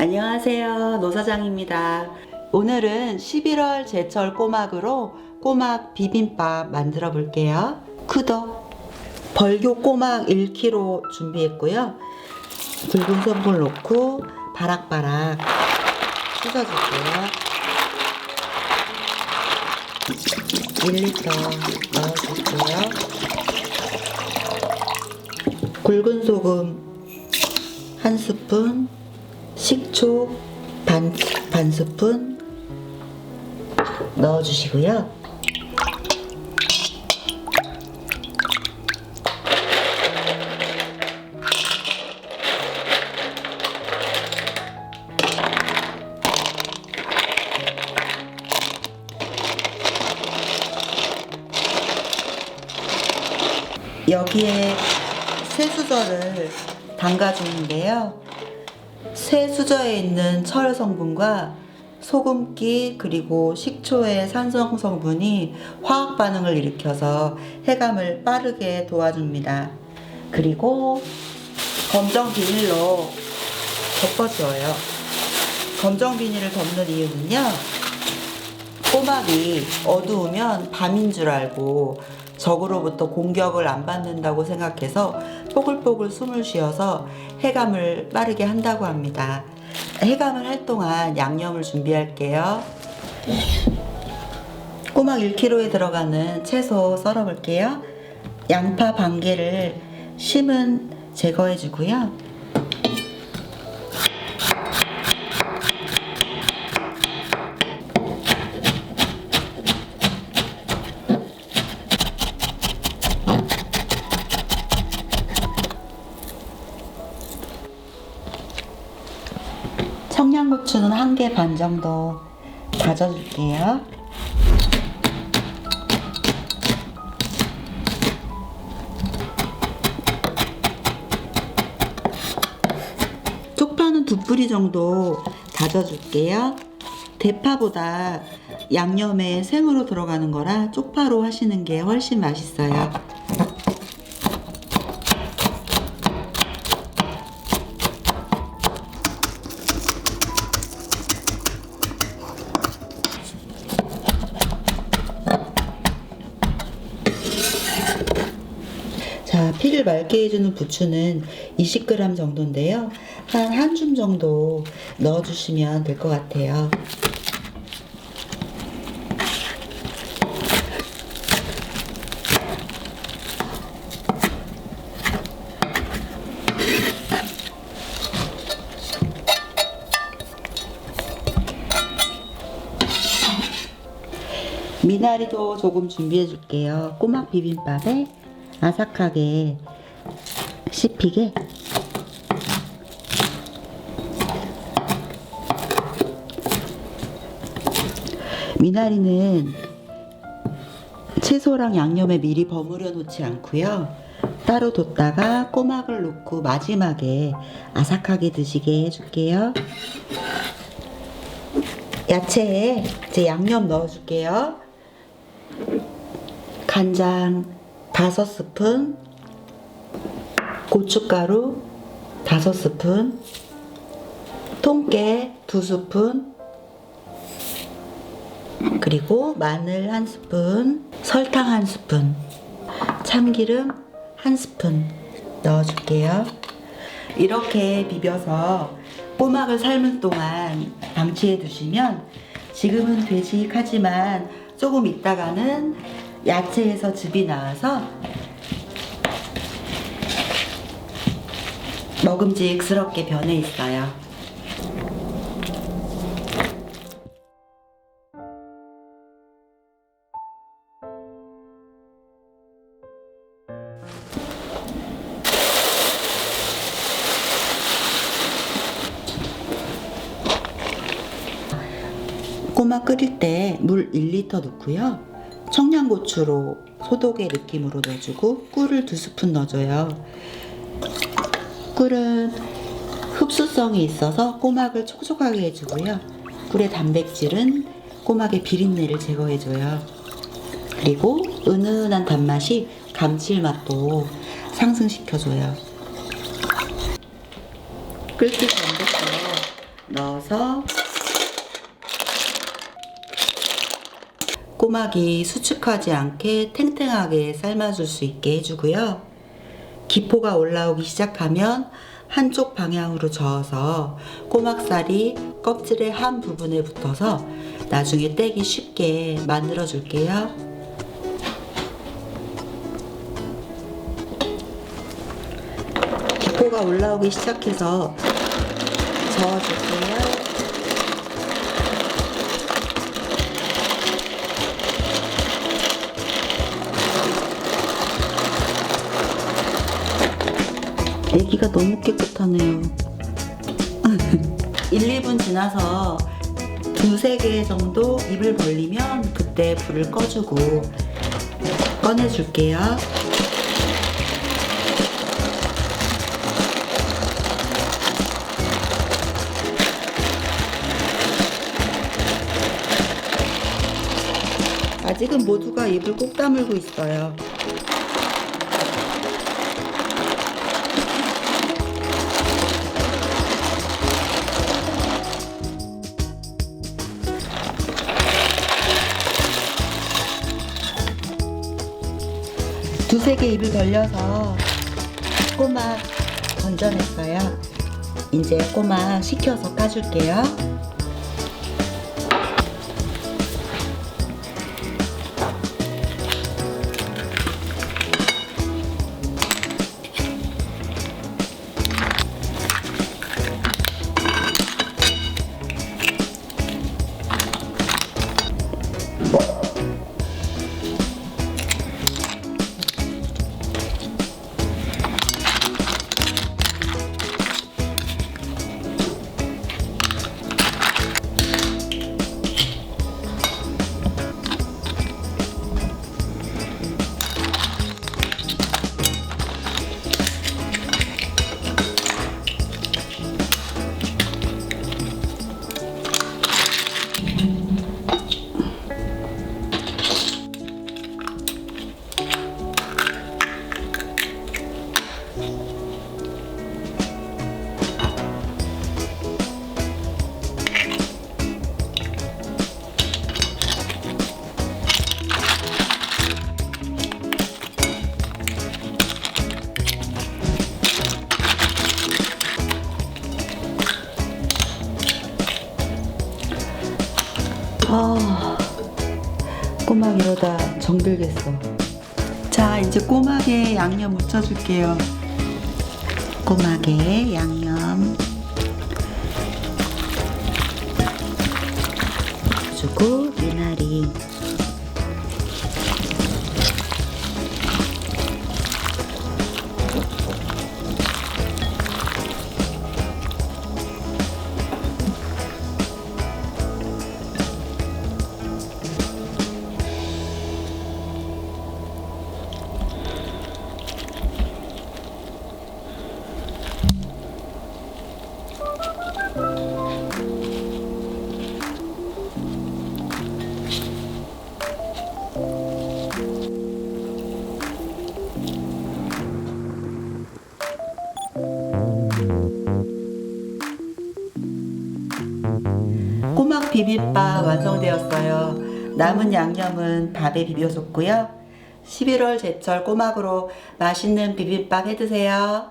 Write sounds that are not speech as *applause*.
안녕하세요. 노사장입니다. 오늘은 11월 제철 꼬막으로 꼬막 비빔밥 만들어 볼게요. 쿠더 벌교 꼬막 1kg 준비했고요. 붉은 소금 넣고 바락바락 씻어줄게요. 1리터 넣어줄게요. 굵은 소금 한 스푼, 식초 반, 반 스푼 넣어주시고요. 여기에 쇠수저를 담가주는데요. 쇠수저에 있는 철 성분과 소금기 그리고 식초의 산성 성분이 화학 반응을 일으켜서 해감을 빠르게 도와줍니다. 그리고 검정 비닐로 덮어줘요. 검정 비닐을 덮는 이유는요. 꼬막이 어두우면 밤인 줄 알고 적으로부터 공격을 안 받는다고 생각해서 뽀글뽀글 숨을 쉬어서 해감을 빠르게 한다고 합니다. 해감을 할 동안 양념을 준비할게요. 꼬막 1kg에 들어가는 채소 썰어 볼게요. 양파 반 개를 심은 제거해 주고요. 청양고추는 한 개 반 정도 다져줄게요. 쪽파는 두 뿌리 정도 다져줄게요. 대파보다 양념에 생으로 들어가는 거라 쪽파로 하시는 게 훨씬 맛있어요. 맑게 해주는 부추는 20g 정도인데요. 한 한 줌 정도 넣어주시면 될 것 같아요. 미나리도 조금 준비해 줄게요. 꼬막 비빔밥에 아삭하게 씹히게 미나리는 채소랑 양념에 미리 버무려 놓지 않고요. 따로 뒀다가 꼬막을 넣고 마지막에 아삭하게 드시게 해줄게요. 야채에 이제 양념 넣어줄게요. 간장 다섯 스푼, 고춧가루 다섯 스푼, 통깨 두 스푼, 그리고 마늘 한 스푼, 설탕 한 스푼, 참기름 한 스푼 넣어줄게요. 이렇게 비벼서 꼬막을 삶은 동안 방치해 두시면 지금은 되직하지만 조금 있다가는 야채에서 즙이 나와서 먹음직스럽게 변해 있어요. 꼬막 끓일 때 물 1리터 넣고요. 청양고추로 소독의 느낌으로 넣어주고 꿀을 두 스푼 넣어줘요. 꿀은 흡수성이 있어서 꼬막을 촉촉하게 해주고요. 꿀의 단백질은 꼬막의 비린내를 제거해줘요. 그리고 은은한 단맛이 감칠맛도 상승시켜줘요. 끓기 전부터 넣어서 꼬막이 수축하지 않게 탱탱하게 삶아줄 수 있게 해주고요. 기포가 올라오기 시작하면 한쪽 방향으로 저어서 꼬막살이 껍질의 한 부분에 붙어서 나중에 떼기 쉽게 만들어 줄게요. 기포가 올라오기 시작해서 저어줄게요. 애기가 너무 깨끗하네요. *laughs* 1, 2분 지나서 두세 개 정도 입을 벌리면 그때 불을 꺼주고 꺼내줄게요. 아직은 모두가 입을 꼭 다물고 있어요. 두세 개 입을 벌려서 꼬막 건져냈어요. 이제 꼬막 식혀서 까줄게요. 아, 꼬막 이러다 정들겠어. 자, 이제 꼬막에 양념 묻혀줄게요. 꼬막에 양념. 주고 미나리. 비빔밥 완성되었어요. 남은 양념은 밥에 비벼 줬고요. 11월 제철 꼬막으로 맛있는 비빔밥 해드세요.